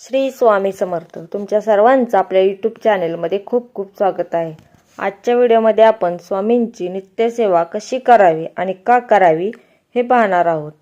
श्री स्वामी समर्थ. तुमच्या सर्वांचं आपल्या यूट्यूब चॅनेलमध्ये खूप खूप स्वागत आहे. आजच्या व्हिडिओमध्ये आपण स्वामींची नित्यसेवा कशी करावी आणि का करावी हे पाहणार आहोत.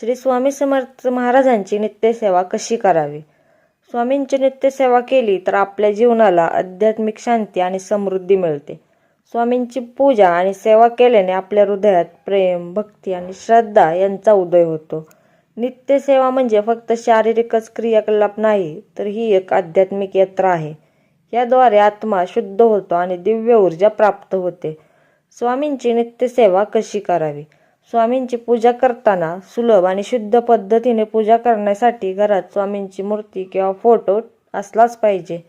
श्री स्वामी समर्थ महाराजांची नित्यसेवा कशी करावी? स्वामींची नित्यसेवा केली तर आपल्या जीवनाला आध्यात्मिक शांती आणि समृद्धी मिळते. स्वामींची पूजा आणि सेवा केल्याने आपल्या हृदयात प्रेम भक्ती आणि श्रद्धा यांचा उदय होतो. नित्यसेवा म्हणजे फक्त शारीरिकच क्रियाकलाप नाही तर ही एक आध्यात्मिक यात्रा आहे. याद्वारे आत्मा शुद्ध होतो आणि दिव्य ऊर्जा प्राप्त होते. स्वामींची नित्यसेवा कशी करावी? स्वामींची पूजा करताना सुलभ आणि शुद्ध पद्धतीने पूजा करण्यासाठी घरात स्वामींची मूर्ती किंवा फोटो असलाच पाहिजे.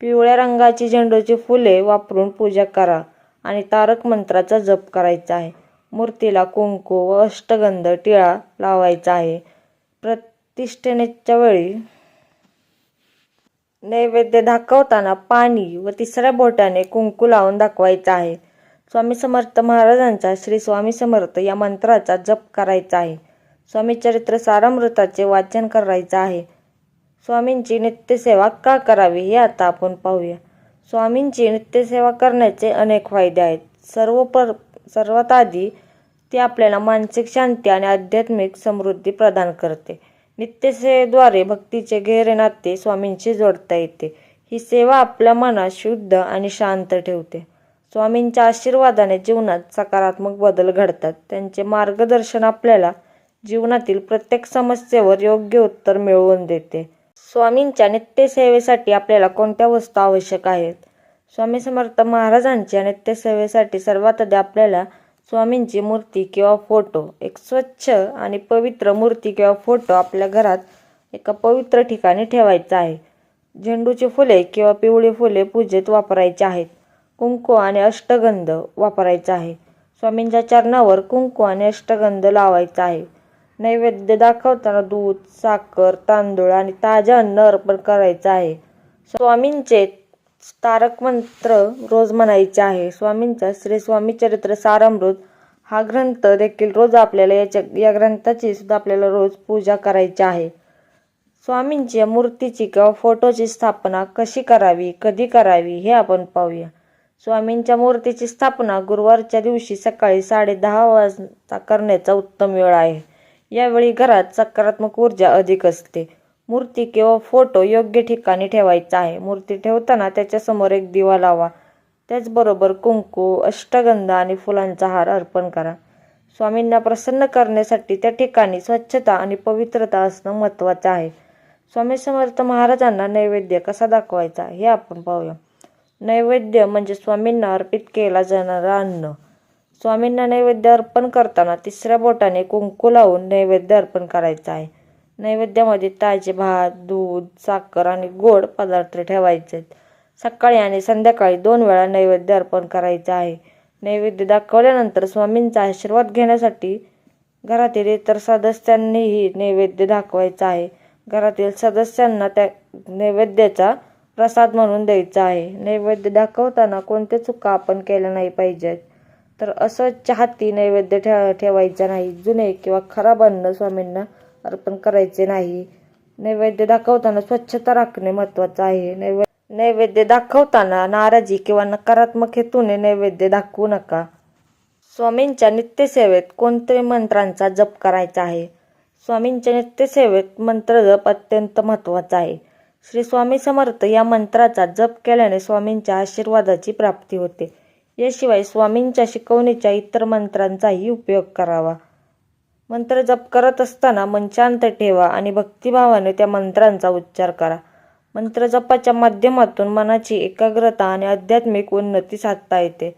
पिवळ्या रंगाची झेंडूची फुले वापरून पूजा करा आणि तारक मंत्राचा जप करायचा आहे. मूर्तीला कुंकू व अष्टगंध टिळा लावायचा आहे. प्रतिष्ठेच्या वेळी नैवेद्य दाखवताना पाणी व तिसऱ्या बोटाने कुंकू लावून दाखवायचा आहे. स्वामी समर्थ महाराजांचा श्री स्वामी समर्थ या मंत्राचा जप करायचा आहे. स्वामी चरित्र सारामृताचे वाचन करायचं आहे. स्वामींची नित्यसेवा का करावी हे आता आपण पाहूया. स्वामींची नित्यसेवा करण्याचे अनेक फायदे आहेत. सर्व पर सर्वात आधी ती आपल्याला मानसिक शांती आणि आध्यात्मिक समृद्धी प्रदान करते. नित्यसेवेद्वारे भक्तीचे गहरे नाते स्वामींशी जोडता येते. ही सेवा आपल्या मनात शुद्ध आणि शांत ठेवते. स्वामींच्या आशीर्वादाने जीवनात सकारात्मक बदल घडतात. त्यांचे मार्गदर्शन आपल्याला जीवनातील प्रत्येक समस्येवर योग्य उत्तर मिळवून देते. स्वामींच्या नित्यसेवेसाठी आपल्याला कोणत्या वस्तू आवश्यक आहेत? स्वामी समर्थ महाराजांच्या नित्यसेवेसाठी सर्वात आधी आपल्याला स्वामींची मूर्ती किंवा फोटो एक स्वच्छ आणि पवित्र मूर्ती किंवा फोटो आपल्या घरात एका पवित्र ठिकाणी ठेवायचा आहे. झेंडूची फुले किंवा पिवळी फुले पूजेत वापरायची आहेत. कुंकू आणि अष्टगंध वापरायचा आहे. स्वामींच्या चरणावर कुंकू आणि अष्टगंध लावायचा आहे. नैवेद्य दाखवताना दूध साखर तांदूळ आणि ताज्या अन्न अर्पण करायचं आहे. स्वामींचे तारक मंत्र रोज म्हणायचे आहे. स्वामींचा श्री स्वामी चरित्र सारामृत हा ग्रंथ देखील रोज आपल्याला याच्या या ग्रंथाची सुद्धा आपल्याला रोज पूजा करायची आहे. स्वामींच्या मूर्तीची किंवा फोटोची स्थापना कशी करावी कधी करावी हे आपण पाहूया. स्वामींच्या मूर्तीची स्थापना गुरुवारच्या दिवशी सकाळी साडे दहा वाजता करण्याचा उत्तम वेळ आहे. यावेळी घरात सकारात्मक ऊर्जा अधिक असते. मूर्ती किंवा फोटो योग्य ठिकाणी ठेवायचा आहे. मूर्ती ठेवताना त्याच्यासमोर एक दिवा लावा. त्याचबरोबर कुंकू अष्टगंध आणि फुलांचा हार अर्पण करा. स्वामींना प्रसन्न करण्यासाठी त्या ठिकाणी स्वच्छता आणि पवित्रता असणं महत्त्वाचं आहे. स्वामी समर्थ महाराजांना नैवेद्य कसा दाखवायचा हे आपण पाहूया. नैवेद्य म्हणजे स्वामींना अर्पित केला जाणारा अन्न. स्वामींना नैवेद्य अर्पण करताना तिसऱ्या बोटाने कुंकू लावून नैवेद्य अर्पण करायचा आहे. नैवेद्यामध्ये ताजे भात दूध साखर आणि गोड पदार्थ ठेवायचे. आहेत सकाळी आणि संध्याकाळी दोन वेळा नैवेद्य अर्पण करायचं आहे. नैवेद्य दाखवल्यानंतर स्वामींचा आशीर्वाद घेण्यासाठी घरातील इतर सदस्यांनीही नैवेद्य दाखवायचा आहे. घरातील सदस्यांना त्या नैवेद्याचा प्रसाद म्हणून द्यायचा आहे. नैवेद्य दाखवताना कोणते चुका आपण केल्या नाही पाहिजेत. तर असं चाहती नैवेद्य ठे ठेवायचा नाही. जुने किंवा खराब अन्न स्वामींना अर्पण करायचे नाही. नैवेद्य दाखवताना स्वच्छता राखणे महत्त्वाचं आहे. नैवे नैवेद्य दाखवताना नाराजी किंवा नकारात्मक हेतूने नैवेद्य दाखवू नका. स्वामींच्या नित्यसेवेत कोणत्या मंत्रांचा जप करायचा आहे. स्वामींच्या नित्यसेवेत मंत्र जप अत्यंत महत्त्वाचा आहे. श्री स्वामी समर्थ या मंत्राचा जप केल्याने स्वामींच्या आशीर्वादाची प्राप्ती होते. याशिवाय स्वामींच्या शिकवणीच्या इतर मंत्रांचाही उपयोग करावा. मंत्र जप करत असताना मन शांत ठेवा आणि भक्तिभावाने त्या मंत्रांचा उच्चार करा. मंत्र जपाच्या माध्यमातून मनाची एकाग्रता आणि आध्यात्मिक उन्नती साधता येते.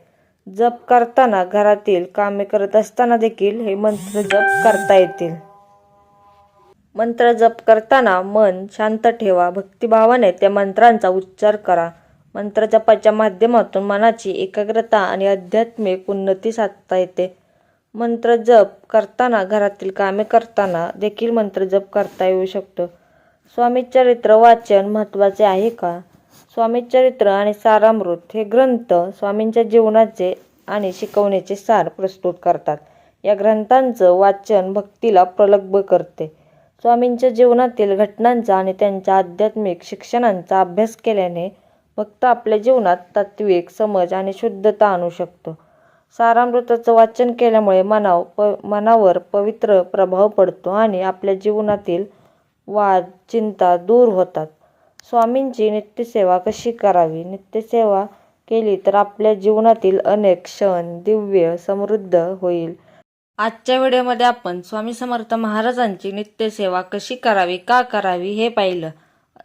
जप करताना घरातील कामे करत असताना देखील हे मंत्र जप करता येतील. मंत्र जप करताना मन शांत ठेवा भक्तिभावाने त्या मंत्रांचा उच्चार करा. मंत्र जपाच्या माध्यमातून मनाची एकाग्रता आणि आध्यात्मिक उन्नती साधता येते. मंत्र जप करताना घरातील कामे करताना देखील मंत्र जप करता येऊ शकतो. स्वामी चरित्र वाचन महत्त्वाचे आहे का? स्वामी चरित्र आणि सारामृत हे ग्रंथ स्वामींच्या जीवनाचे आणि शिकवण्याचे सार प्रस्तुत करतात. या ग्रंथांचं वाचन भक्तीला प्रलब्ध करते. स्वामींच्या जीवनातील घटनांचा आणि त्यांच्या आध्यात्मिक शिक्षणांचा अभ्यास केल्याने भक्त आपल्या जीवनात तात्विक समज आणि शुद्धता आणू शकतो. सारामृताचं वाचन केल्यामुळे मनाव प मनावर पवित्र प्रभाव पडतो आणि आपल्या जीवनातील वाद चिंता दूर होतात. स्वामींची नित्यसेवा कशी करावी? नित्यसेवा केली तर आपल्या जीवनातील अनेक क्षण दिव्य समृद्ध होईल. आजच्या व्हिडिओमध्ये आपण स्वामी समर्थ महाराजांची नित्यसेवा कशी करावी का करावी हे पाहिलं.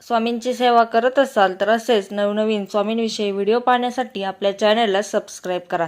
स्वामींची सेवा करत असाल तर असेच नवनवीन स्वामींविषयी व्हिडिओ पाहण्यासाठी आपल्या चॅनलला सबस्क्राईब करा.